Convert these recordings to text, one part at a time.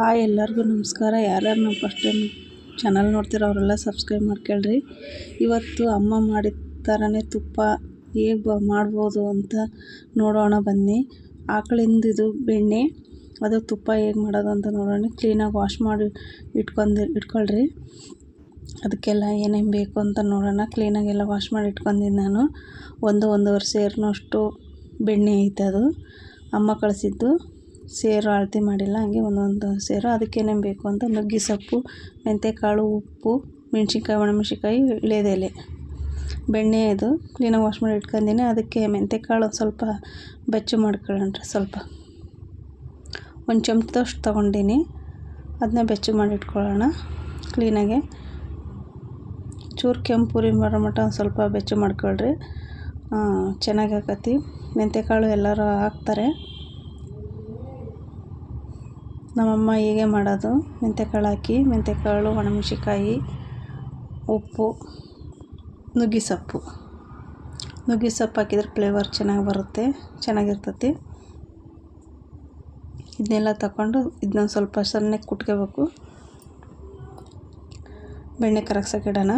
Hi ಎಲ್ಲರಿಗೂ ನಮಸ್ಕಾರ. ಯಾರ್ಯಾರು ನಮ್ಮ ಫಸ್ಟ್ ಟೈಮ್ ಚಾನಲ್ ನೋಡ್ತೀರೋ ಅವರೆಲ್ಲ ಸಬ್ಸ್ಕ್ರೈಬ್ ಮಾಡ್ಕೊಳ್ರಿ. ಇವತ್ತು ಅಮ್ಮ ಮಾಡಿದ ಥರನೇ ತುಪ್ಪ ಹೇಗೆ ಮಾಡ್ಬೋದು ಅಂತ ನೋಡೋಣ ಬನ್ನಿ. ಆಕಳಿಂದ ಇದು ಬೆಣ್ಣೆ, ಅದು ತುಪ್ಪ ಹೇಗೆ ಮಾಡೋದು ಅಂತ ನೋಡೋಣ. ಕ್ಲೀನಾಗಿ ವಾಶ್ ಮಾಡಿ ಇಟ್ಕೊಂಡು ಇಟ್ಕೊಳ್ರಿ. ಅದಕ್ಕೆಲ್ಲ ಏನೇನು ಬೇಕು ಅಂತ ನೋಡೋಣ. ಕ್ಲೀನಾಗೆಲ್ಲ ವಾಶ್ ಮಾಡಿ ಇಟ್ಕೊಂಡಿದ್ದು ನಾನು. ಒಂದು ಒಂದೂವರೆ ಸೇರಿನಷ್ಟು ಬೆಣ್ಣೆ ಐತೆ ಅದು. ಅಮ್ಮ ಕಳಿಸಿದ್ದು. ಸೇರು ಅಳತೆ ಮಾಡಿಲ್ಲ, ಹಂಗೆ ಒಂದೊಂದು ಸೇರು. ಅದಕ್ಕೆ ಏನೇನು ಬೇಕು ಅಂತ ನುಗ್ಗೆ ಸೊಪ್ಪು ಮೆಂತ್ಯಕಾಳು ಉಪ್ಪು, ಮೆಣ್ಸಿನ್ಕಾಯಿ, ಒಣಮೆಣ್ಸಿನ್ಕಾಯಿ, ಇಳೆದೆಲೆ. ಬೆಣ್ಣೆ ಇದು. ಕ್ಲೀನಾಗಿ ವಾಶ್ ಮಾಡಿ ಇಟ್ಕೊಂಡಿನಿ. ಅದಕ್ಕೆ ಮೆಂತ್ಯಕಾಳು ಸ್ವಲ್ಪ ಬೆಚ್ಚ ಮಾಡ್ಕೊಳ್ಳೋಣ್ರಿ ಸ್ವಲ್ಪ. ಒಂದು ಚಮಚದಷ್ಟು ತೊಗೊಂಡಿನಿ. ಅದನ್ನ ಬೆಚ್ಚ ಮಾಡಿ ಇಟ್ಕೊಳ್ಳೋಣ ಕ್ಲೀನಾಗೆ ಚೂರು ಕೆಂಪು ಪುರಿ ಬರೋ ಮಟ್ಟ ಒಂದು ಸ್ವಲ್ಪ ಬೆಚ್ಚ ಮಾಡ್ಕೊಳ್ರಿ. ಚೆನ್ನಾಗಿ ಆಕತಿ. ಮೆಂತ್ಯಕಾಳು ಎಲ್ಲರೂ ಹಾಕ್ತಾರೆ. ನಮ್ಮಮ್ಮ ಹೀಗೆ ಮಾಡೋದು. ಮೆಂತ್ಯಕಾಳು ಹಾಕಿ ಮೆಂತ್ಯಕಾಳು ಒಣಮೆಣ್ಸಿನ್ಕಾಯಿ, ಉಪ್ಪು ನುಗ್ಗೆ ಸೊಪ್ಪು ನುಗ್ಗೆ ಸೊಪ್ಪು ಹಾಕಿದ್ರೆ ಫ್ಲೇವರ್ ಚೆನ್ನಾಗಿ ಬರುತ್ತೆ, ಚೆನ್ನಾಗಿರ್ತತಿ. ಇದನ್ನೆಲ್ಲ ತಗೊಂಡು ಇದನ್ನ ಸ್ವಲ್ಪ ಸಣ್ಣಗೆ ಕುಟ್ಕೋಬೇಕು. ಬೆಣ್ಣೆ ಕರಗ್ಸೋಕೆ ಇಡೋಣ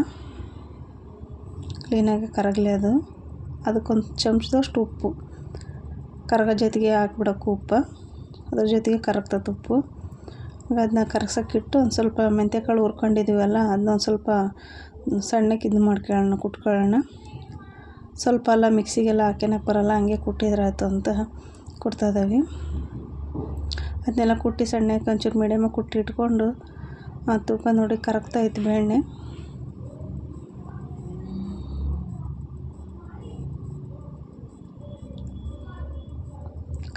ಕ್ಲೀನಾಗಿ ಕರಗಲಿ ಅದು. ಅದಕ್ಕೊಂದು ಚಮಚದಷ್ಟು ಉಪ್ಪು. ಕರಗ ಜೊತೆಗೆ ಹಾಕ್ಬಿಡೋಕು ಉಪ್ಪು. ಅದ್ರ ಜೊತೆಗೆ ಕರಗ್ತದೆ ಉಪ್ಪು. ಅದನ್ನ ಕರ್ಸೋಕ್ಕಿಟ್ಟು ಒಂದು ಸ್ವಲ್ಪ ಮೆಂತ್ಯಕಾಳು ಹುರ್ಕೊಂಡಿದ್ದೀವಲ್ಲ, ಅದನ್ನ ಒಂದು ಸ್ವಲ್ಪ ಸಣ್ಣಕ್ಕೆ ಇದು ಮಾಡ್ಕೊಳ್ಳೋಣ, ಕುಟ್ಕೊಳ್ಳೋಣ. ಸ್ವಲ್ಪ ಎಲ್ಲ ಮಿಕ್ಸಿಗೆಲ್ಲ ಹಾಕ್ಯನಕ್ಕೆ ಬರೋಲ್ಲ, ಹಂಗೆ ಕುಟ್ಟಿದ್ರಾಯ್ತು ಅಂತ ಕೊಡ್ತಾಯಿದ್ದೀವಿ ಅದನ್ನೆಲ್ಲ ಕುಟ್ಟಿ ಸಣ್ಣಕ್ಕೆ ಒಂಚೂರು ಮೀಡಿಯಮಾಗಿ ಕುಟ್ಟಿ ಇಟ್ಕೊಂಡು, ಆ ತೂಕ ನೋಡಿ ಕರಗ್ತಾಯಿತ್ತು ಬೆಣ್ಣೆ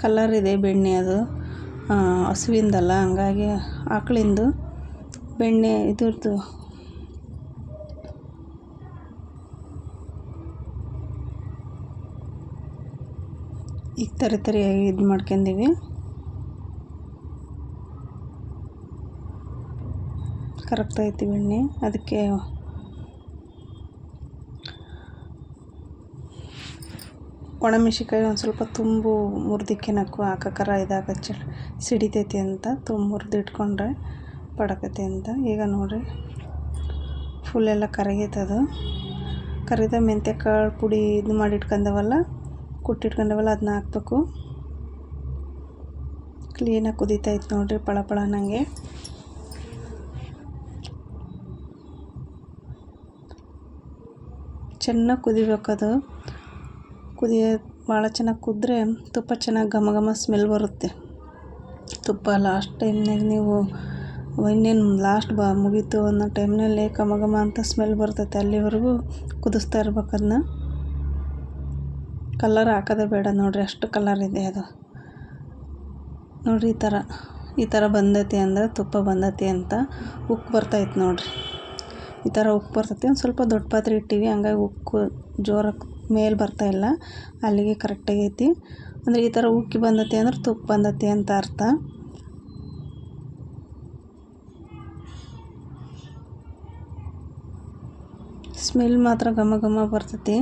ಕಲರ್ ಇದೆ ಬೆಣ್ಣೆ ಅದು. ಹಸುವಿಂದಲ್ಲ ಹಂಗಾಗಿ ಆಕಳಿಂದು ಬೆಣ್ಣೆ ಇದ್ರದ್ದು. ಈಗ ತರಿ ತರಿಯಾಗಿ ಇದು ಮಾಡ್ಕೊಂಡೀವಿ. ಐತಿ ಬೆಣ್ಣೆ. ಅದಕ್ಕೆ ಒಣಮೆಣ್ಸಿನ್ಕಾಯಿ ಒಂದು ಸ್ವಲ್ಪ ತುಂಬು ಮುರ್ದಿಕ್ಕೆನಕ್ಕು ಹಾಕಕ್ಕಾರ ಇದಾಗ ಇದಾಗಚ್ಚ ಸಿಡಿತೈತಿ ಅಂತ ತುಂಬ ಮುರಿದು ಇಟ್ಕೊಂಡ್ರೆ ಪಡಕತಿ ಅಂತ. ಈಗ ನೋಡಿರಿ ಫುಲ್ ಎಲ್ಲ ಕರಗೈತದು. ಕರಿದ ಮೆಂತ್ಯಕಾಳು ಪುಡಿ ಇದು ಮಾಡಿ ಇಟ್ಕೊಂಡವಲ್ಲ ಕುಟ್ಟಿಟ್ಕೊಂಡವಲ್ಲ ಅದನ್ನ ಹಾಕ್ಬೇಕು ಕ್ಲೀನಾಗಿ ಕುದೀತೈತೆ ನೋಡಿರಿ ಪಳ ಪಳ ನನಗೆ ಚೆನ್ನಾಗಿ ಕುದಿಬೇಕದು. ಕುದಿಯ ಭಾಳ ಚೆನ್ನಾಗಿ ಕುದ್ರೆ ತುಪ್ಪ ಚೆನ್ನಾಗಿ ಘಮ ಘಮ ಸ್ಮೆಲ್ ಬರುತ್ತೆ. ತುಪ್ಪ ಲಾಸ್ಟ್ ಟೈಮ್ನಾಗ ನೀವು ಇನ್ನೇನು ಲಾಸ್ಟ್ ಬಾ ಮುಗೀತು ಅನ್ನೋ ಟೈಮ್ನಲ್ಲಿ ಘಮ ಘಮ ಅಂತ ಸ್ಮೆಲ್ ಬರ್ತೈತೆ ಅಲ್ಲಿವರೆಗೂ ಕುದಿಸ್ತಾ ಇರ್ಬೇಕು ಅದನ್ನ ಕಲರ್ ಹಾಕೋದೇ ಬೇಡ ನೋಡಿರಿ, ಅಷ್ಟು ಕಲರ್ ಇದೆ ಅದು. ನೋಡಿರಿ ಈ ಥರ ಈ ಥರ ಬಂದೈತಿ ಅಂದರೆ ತುಪ್ಪ ಬಂದೈತಿ ಅಂತ ಉಕ್ಕು ಬರ್ತೈತೆ ನೋಡಿರಿ. ಈ ಥರ ಉಕ್ಕು ಬರ್ತೈತಿ, ಒಂದು ಸ್ವಲ್ಪ ದೊಡ್ಡ ಪಾತ್ರೆ ಇಟ್ಟಿವಿ, ಹಂಗಾಗಿ ಉಕ್ಕು ಜೋರಾಗಿ ಮೇಲೆ ಇಲ್ಲ. ಅಲ್ಲಿಗೆ ಕರೆಕ್ಟಾಗೈತಿ ಅಂದರೆ ಈ ಥರ ಉಕ್ಕಿ ಬಂದತಿ ಅಂದ್ರೆ ತುಪ್ಪ ಬಂದತಿ ಅಂತ ಅರ್ಥ. ಸ್ಮೆಲ್ ಮಾತ್ರ ಘಮ ಘಮ ಬರ್ತೈತಿ.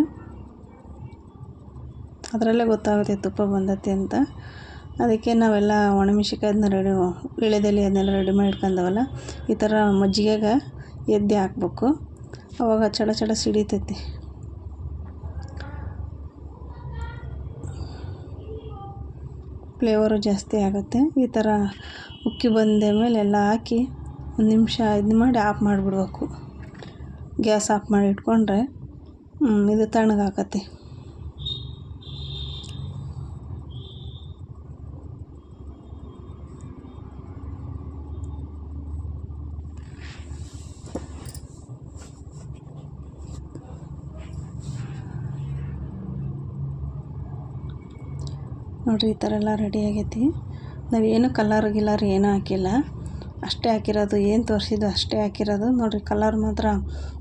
ಅದರಲ್ಲೇ ಗೊತ್ತಾಗುತ್ತೆ ತುಪ್ಪ ಬಂದತಿ ಅಂತ. ಅದಕ್ಕೆ ನಾವೆಲ್ಲ ಒಣಮೆಣ್ಸಿನ್ಕಾಯಿ ಅದನ್ನ ರೆಡಿ ಇಳೆದಲ್ಲಿ ಅದನ್ನೆಲ್ಲ ರೆಡಿ ಮಾಡಿ ಇಟ್ಕೊಂಡವಲ್ಲ, ಈ ಥರ ಮಜ್ಜಿಗೆಗೆ ಎದ್ದೆ ಹಾಕ್ಬೇಕು. ಅವಾಗ ಚಡ ಚಡ ಸಿಡಿತೈತಿ. ಫ್ಲೇವರು ಜಾಸ್ತಿ ಆಗುತ್ತೆ. ಈ ಥರ ಉಕ್ಕಿ ಬಂದ ಮೇಲೆ ಎಲ್ಲ ಹಾಕಿ ಒಂದು ನಿಮಿಷ ಇದು ಮಾಡಿ ಆಫ್ ಮಾಡಿಬಿಡ್ಬೇಕು. ಗ್ಯಾಸ್ ಆಫ್ ಮಾಡಿ ಇಟ್ಕೊಂಡ್ರೆ ಇದು ತಣ್ಣಗಾಕತಿ ನೋಡಿರಿ ಈ ಥರ ಎಲ್ಲ ರೆಡಿ ಆಗೈತಿ. ನಾವೇನು ಕಲರ್ ಗಿಲರ್ ಏನೂ ಹಾಕಿಲ್ಲ. ಅಷ್ಟೇ ಹಾಕಿರೋದು, ಏನು ತೋರಿಸಿದ್ದು ಅಷ್ಟೇ ಹಾಕಿರೋದು. ನೋಡಿರಿ ಕಲರ್ ಮಾತ್ರ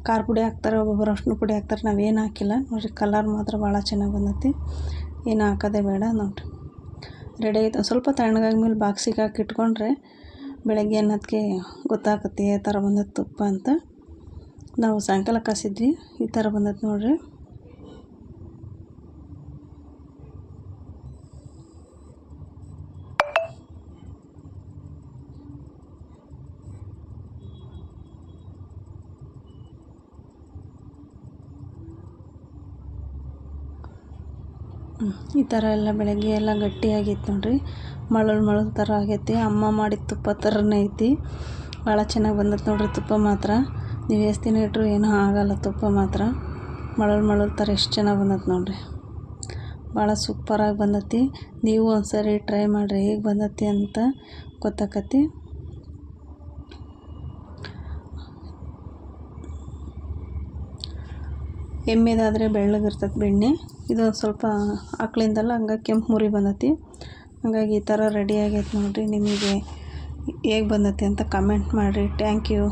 ಖಾರ ಪುಡಿ ಹಾಕ್ತಾರೆ ಒಬ್ಬೊಬ್ಬರು ಅರ್ಶಿನ ಪುಡಿ ಹಾಕ್ತಾರೆ ನಾವೇನು ಹಾಕಿಲ್ಲ. ನೋಡಿರಿ ಕಲರ್ ಮಾತ್ರ ಭಾಳ ಚೆನ್ನಾಗಿ ಬಂದೈತಿ. ಏನು ಹಾಕೋದೇ ಬೇಡ ನೋಡಿರಿ. ರೆಡಿ ಆಯ್ತು ಸ್ವಲ್ಪ ತಣ್ಣಗಾದ್ಮೇಲೆ ಬಾಕ್ಸಿಗೆ ಹಾಕಿ ಇಟ್ಕೊಂಡ್ರೆ ಬೆಳಗ್ಗೆ ಅನ್ನೋದಕ್ಕೆ ಗೊತ್ತಾಗುತ್ತೆ ಯಾವ ಥರ ಬಂದದ್ದು ತುಪ್ಪ ಅಂತ. ನಾವು ಸಾಯಂಕಾಲ ಕಾಸಿದ್ವಿ, ಈ ಥರ ಬಂದದ್ದು ನೋಡಿರಿ. ಈ ಥರ ಎಲ್ಲ ಬೆಳಗ್ಗೆ ಎಲ್ಲ ಗಟ್ಟಿಯಾಗಿತ್ತು ನೋಡ್ರಿ. ಮಳಲ್ ಮಳಲ್ ಥರ ಆಗೈತಿ. ಅಮ್ಮ ಮಾಡಿದ ತುಪ್ಪ ಥರನೇ ಐತಿ. ಭಾಳ ಚೆನ್ನಾಗಿ ಬಂದೈತೆ ನೋಡಿರಿ ತುಪ್ಪ ಮಾತ್ರ. ನೀವು ಎಷ್ಟು ದಿನ ಇಟ್ಟರು ಏನೂ ಆಗಲ್ಲ ತುಪ್ಪ ಮಾತ್ರ. ಮಳಲ್ ಮಳಲ್ ಥರ ಎಷ್ಟು ಚೆನ್ನಾಗಿ ಬಂದೈತೆ ನೋಡಿರಿ. ಭಾಳ ಸೂಪರಾಗಿ ಬಂದೈತಿ. ನೀವು ಒಂದ್ಸರಿ ಟ್ರೈ ಮಾಡಿರಿ. ಹೇಗೆ ಬಂದತಿ ಅಂತ ಗೊತ್ತಾಕತಿ ಎಮ್ಮೆದಾದರೆ ಬೆಳ್ಳಗಿರ್ತೈತೆ ಬೆಣ್ಣೆ. ಇದು ಸ್ವಲ್ಪ ಆಕಳಿಂದಲ್ಲ ಹಂಗಾಗಿ ಕೆಂಪು ಮುರಿ ಬಂದತಿ. ಹಂಗಾಗಿ ಈ ಥರ ರೆಡಿ ಆಗೈತೆ ನೋಡಿರಿ ನಿಮಗೆ ಹೇಗೆ ಬಂದತಿ ಅಂತ ಕಮೆಂಟ್ ಮಾಡಿರಿ. Thank you